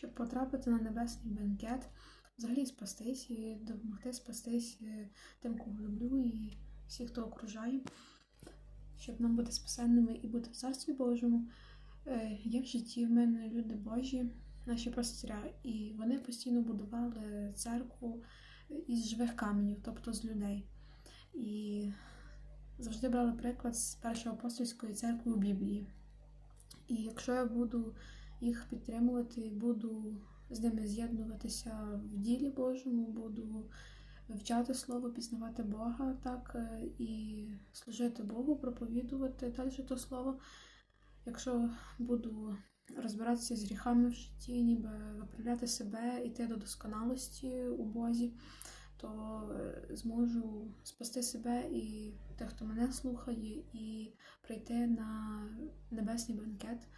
щоб потрапити на небесний бенкет, взагалі спастись і допомогти спастись е, тим, кого люблю, і всіх, хто окружає, щоб нам бути спасенними і бути в царстві Божому. Е, Є в житті в мене люди Божі, наші пастиря, і вони постійно будували церкву із живих каменів, тобто з людей. І завжди брали приклад з першої апостольської церкви у Біблії. І якщо я буду їх підтримувати, буду з ними з'єднуватися в ділі Божому, буду вивчати слово, пізнавати Бога, так е, і служити Богу, проповідувати далі то слово. Якщо буду розбиратися з гріхами в житті, ніби виправляти себе, йти до досконалості у Бозі, то е, зможу спасти себе і тих, хто мене слухає, і прийти на небесний бенкет